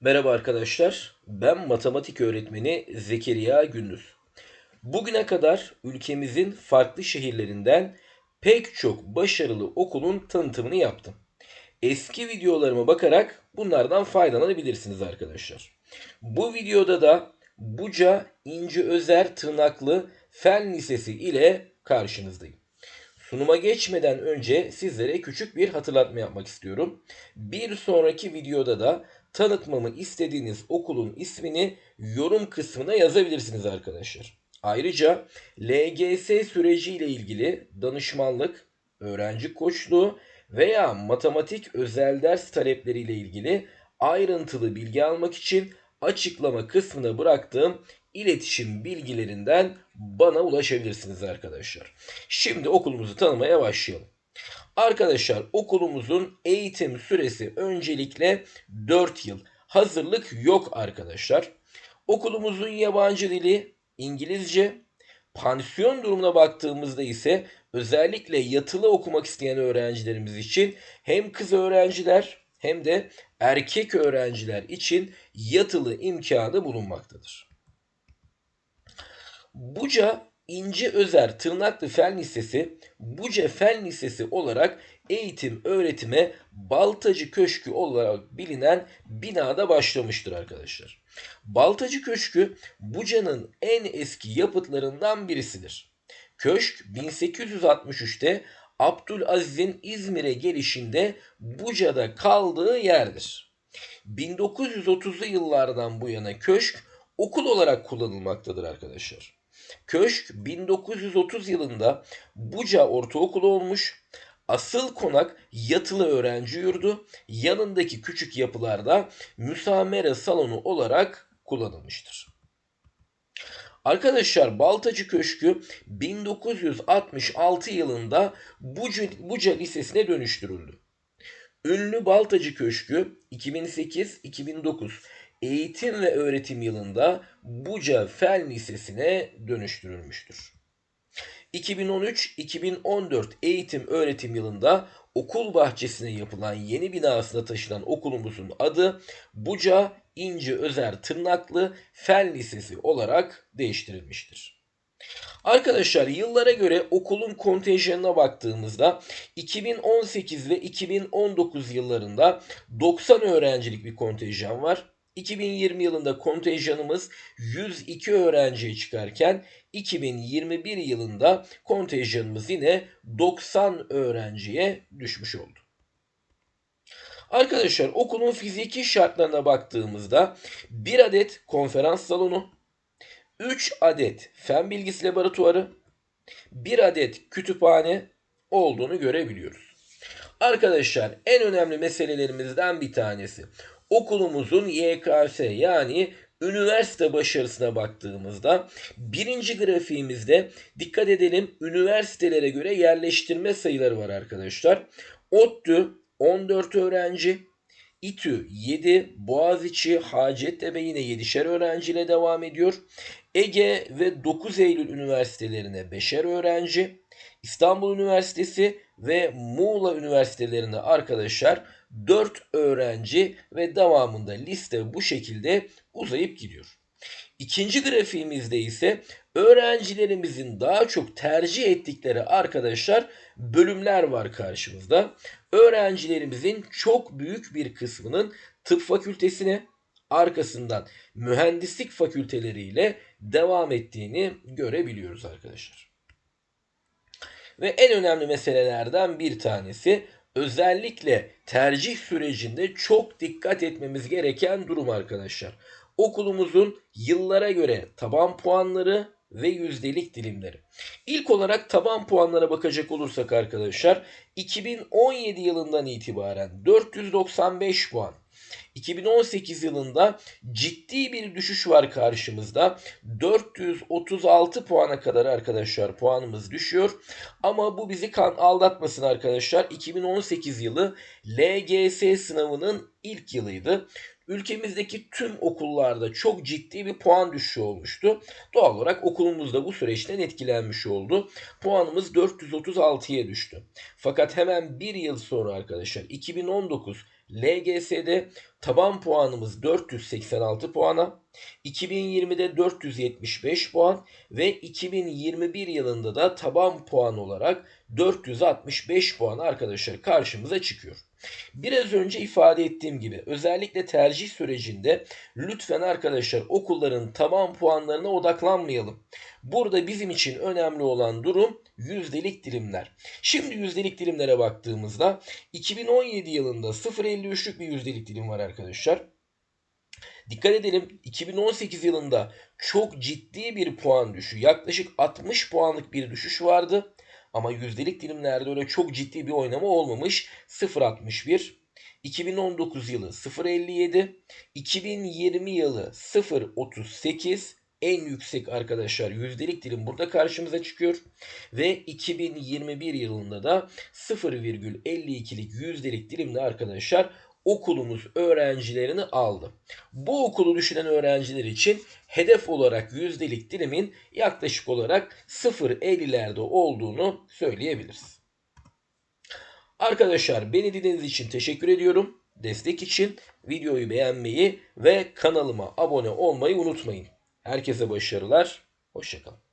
Merhaba arkadaşlar, ben matematik öğretmeni Zekeriya Gündüz. Bugüne kadar ülkemizin farklı şehirlerinden pek çok başarılı okulun tanıtımını yaptım. Eski videolarıma bakarak bunlardan faydalanabilirsiniz arkadaşlar. Bu videoda da Buca İnci Özer Tırnaklı Fen Lisesi ile karşınızdayım. Sunuma geçmeden önce sizlere küçük bir hatırlatma yapmak istiyorum. Bir sonraki videoda da tanıtmamı istediğiniz okulun ismini yorum kısmına yazabilirsiniz arkadaşlar. Ayrıca LGS süreci ile ilgili danışmanlık, öğrenci koçluğu veya matematik özel ders talepleri ile ilgili ayrıntılı bilgi almak için açıklama kısmına bıraktığım iletişim bilgilerinden bana ulaşabilirsiniz arkadaşlar. Şimdi okulumuzu tanımaya başlayalım. Arkadaşlar okulumuzun eğitim süresi öncelikle 4 yıl. Hazırlık yok arkadaşlar. Okulumuzun yabancı dili İngilizce. Pansiyon durumuna baktığımızda ise özellikle yatılı okumak isteyen öğrencilerimiz için hem kız öğrenciler hem de erkek öğrenciler için yatılı imkanı bulunmaktadır. Buca İnci Özer Tırnaklı Fen Lisesi Buca Fen Lisesi olarak eğitim öğretime Baltacı Köşkü olarak bilinen binada başlamıştır arkadaşlar. Baltacı Köşkü Buca'nın en eski yapıtlarından birisidir. Köşk 1863'te Abdülaziz'in İzmir'e gelişinde Buca'da kaldığı yerdir. 1930'lu yıllardan bu yana köşk okul olarak kullanılmaktadır arkadaşlar. Köşk 1930 yılında Buca Ortaokulu olmuş. Asıl konak yatılı öğrenci yurdu, yanındaki küçük yapılarda müsamere salonu olarak kullanılmıştır. Arkadaşlar Baltacı Köşkü 1966 yılında Buca, Lisesi'ne dönüştürüldü. Ünlü Baltacı Köşkü 2008-2009 eğitim ve öğretim yılında Buca Fen Lisesi'ne dönüştürülmüştür. 2013-2014 eğitim öğretim yılında okul bahçesine yapılan yeni binasına taşınan okulumuzun adı Buca İnci Özer Tırnaklı Fen Lisesi olarak değiştirilmiştir. Arkadaşlar yıllara göre okulun kontenjanına baktığımızda 2018 ve 2019 yıllarında 90 öğrencilik bir kontenjan var. 2020 yılında kontenjanımız 102 öğrenciye çıkarken 2021 yılında kontenjanımız yine 90 öğrenciye düşmüş oldu. Arkadaşlar okulun fiziki şartlarına baktığımızda 1 adet konferans salonu, 3 adet fen bilgisi laboratuvarı, 1 adet kütüphane olduğunu görebiliyoruz. Arkadaşlar en önemli meselelerimizden bir tanesi okulumuzun YKS yani üniversite başarısına baktığımızda birinci grafiğimizde dikkat edelim üniversitelere göre yerleştirme sayıları var arkadaşlar. ODTÜ 14 öğrenci, İTÜ 7, Boğaziçi, Hacettepe yine 7'şer öğrenciyle devam ediyor. Ege ve 9 Eylül üniversitelerine 5'er öğrenci, İstanbul Üniversitesi ve Muğla Üniversitelerine arkadaşlar 4 öğrenci ve devamında liste bu şekilde uzayıp gidiyor. İkinci grafiğimizde ise öğrencilerimizin daha çok tercih ettikleri arkadaşlar bölümler var karşımızda. Öğrencilerimizin çok büyük bir kısmının tıp fakültesine, arkasından mühendislik fakülteleriyle devam ettiğini görebiliyoruz arkadaşlar. Ve en önemli meselelerden bir tanesi özellikle tercih sürecinde çok dikkat etmemiz gereken durum arkadaşlar. Okulumuzun yıllara göre taban puanları ve yüzdelik dilimleri. İlk olarak taban puanlara bakacak olursak arkadaşlar 2017 yılından itibaren 495 puan 2018 yılında ciddi bir düşüş var karşımızda. 436 puana kadar arkadaşlar puanımız düşüyor. Ama bu bizi kan aldatmasın arkadaşlar. 2018 yılı LGS sınavının ilk yılıydı ülkemizdeki tüm okullarda çok ciddi bir puan düşüşü olmuştu. Doğal olarak okulumuz da bu süreçten etkilenmiş oldu. Puanımız 436'ya düştü. Fakat hemen bir yıl sonra arkadaşlar 2019 LGS'de taban puanımız 486 puana, 2020'de 475 puan ve 2021 yılında da taban puan olarak 465 puan arkadaşlar karşımıza çıkıyor. Biraz önce ifade ettiğim gibi özellikle tercih sürecinde lütfen arkadaşlar okulların taban puanlarına odaklanmayalım. Burada bizim için önemli olan durum yüzdelik dilimler. Şimdi yüzdelik dilimlere baktığımızda 2017 yılında 0.53'lük bir yüzdelik dilim var arkadaşlar. Dikkat edelim 2018 yılında çok ciddi bir puan düşüşü yaklaşık 60 puanlık bir düşüş vardı. Ama yüzdelik dilimlerde öyle çok ciddi bir oynama olmamış. 0.61 2019 yılı 0.57 2020 yılı 0.38 en yüksek arkadaşlar yüzdelik dilim burada karşımıza çıkıyor. Ve 2021 yılında da 0,52'lik yüzdelik dilimle arkadaşlar okulumuz öğrencilerini aldı. Bu okulu düşünen öğrenciler için hedef olarak yüzdelik dilimin yaklaşık olarak 0.50'lerde olduğunu söyleyebiliriz. Arkadaşlar beni dinlediğiniz için teşekkür ediyorum. Destek için videoyu beğenmeyi ve kanalıma abone olmayı unutmayın. Herkese başarılar. Hoşçakalın.